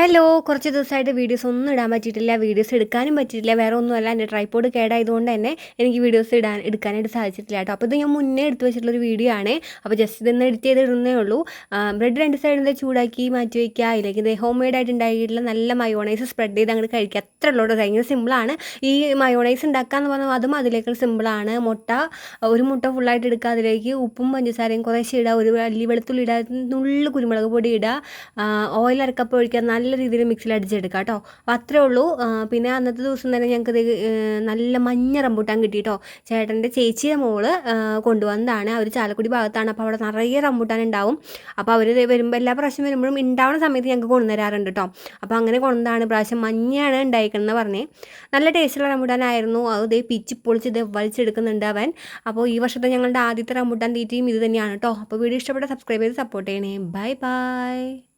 Hello കുറച്ച് ദിവസമായിട്ട് videos ഒന്നും ഇടാൻ പറ്റിയിട്ടില്ല. വീഡിയോസ് എടുക്കാനും പറ്റിയിട്ടില്ല. വേറെ ഒന്നുമല്ല. എന്റെ ട്രൈപ്പോഡ് കേടായതുകൊണ്ട് തന്നെ എനിക്ക് വീഡിയോസ് ഇടാൻ എടുക്കാനായിട്ട് സാധിച്ചിട്ടില്ല കേട്ടോ. അപ്പോൾ ഇത് ഞാൻ മുന്നേ എടുത്ത് വെച്ചിട്ടുള്ളൊരു വീഡിയോ ആണ്. അപ്പോൾ ജസ്റ്റ് ഇതൊന്ന് എഡിറ്റ് ചെയ്ത് ഇടുന്നേ ഉള്ളൂ. ബ്രെഡ് രണ്ട് സൈഡിൽ നിന്ന് ചൂടാക്കി മാറ്റി വയ്ക്കുക ഇല്ലെങ്കിൽ ഇത് ഹോം മെയ്ഡ് ആയിട്ട് ഉണ്ടായിട്ടുള്ള നല്ല മയോണൈസ് സ്പ്രെഡ് ചെയ്ത് അങ്ങോട്ട് കഴിക്കുക. അത്ര ഉള്ളൂ ഭയങ്കര സിമ്പിളാണ് ഈ മയോണൈസ് ഉണ്ടാക്കാന്ന് പറഞ്ഞാൽ അതും അതിലേക്കുള്ള സിമ്പിളാണ് മുട്ട ഒരു മുട്ട ഫുള്ളായിട്ട് എടുക്കുക. അതിലേക്ക് ഉപ്പും പഞ്ചസാരയും കുറേശ്ശെ ഇടുക. ഒരു വലിയ വെളുത്തുള്ളി ഇടുക. നുള്ളു കുരുമുളക് പൊടി ഇടുക. ഓയിൽ അരക്കപ്പ് ഒഴിക്കുക. നല്ല രീതിയിൽ മിക്സിയിൽ അടിച്ചെടുക്കുക കേട്ടോ. അപ്പോൾ അത്രേ ഉള്ളൂ. പിന്നെ അന്നത്തെ ദിവസം തന്നെ ഞങ്ങൾക്ക് നല്ല മഞ്ഞ റംബൂട്ടാൻ കിട്ടി കേട്ടോ ചേട്ടന്റെ ചേച്ചിയുടെ മോൾ കൊണ്ടുവന്നതാണ്. അവർ ചാലക്കുടി ഭാഗത്താണ്. അപ്പോൾ അവിടെ നിറയെ റംബൂട്ടാൻ ഉണ്ടാവും. അപ്പോൾ അവർ വരുമ്പോൾ എല്ലാ പ്രാവശ്യം വരുമ്പോഴും ഉണ്ടാവുന്ന സമയത്ത് ഞങ്ങൾക്ക് കൊണ്ടുവരാറുണ്ട് കേട്ടോ. അപ്പോൾ അങ്ങനെ കൊണ്ടുവന്നതാണ്. പ്രാവശ്യം മഞ്ഞയാണ് ഉണ്ടായിരിക്കണമെന്ന് പറഞ്ഞേ. നല്ല ടേസ്റ്റുള്ള റംബൂട്ടാനായിരുന്നു അത് പിച്ചി പൊളിച്ച് ഇത് വലിച്ചെടുക്കുന്നുണ്ട് അവൻ. അപ്പോൾ ഈ വർഷത്തെ ഞങ്ങളുടെ ആദ്യത്തെ റംബൂട്ടാൻ തീറ്റയും ഇത് തന്നെയാണ് കേട്ടോ. അപ്പോൾ വീഡിയോ ഇഷ്ടപ്പെട്ട സബ്സ്ക്രൈബ് ചെയ്ത് സപ്പോർട്ട് ചെയ്യണേ. Bye bye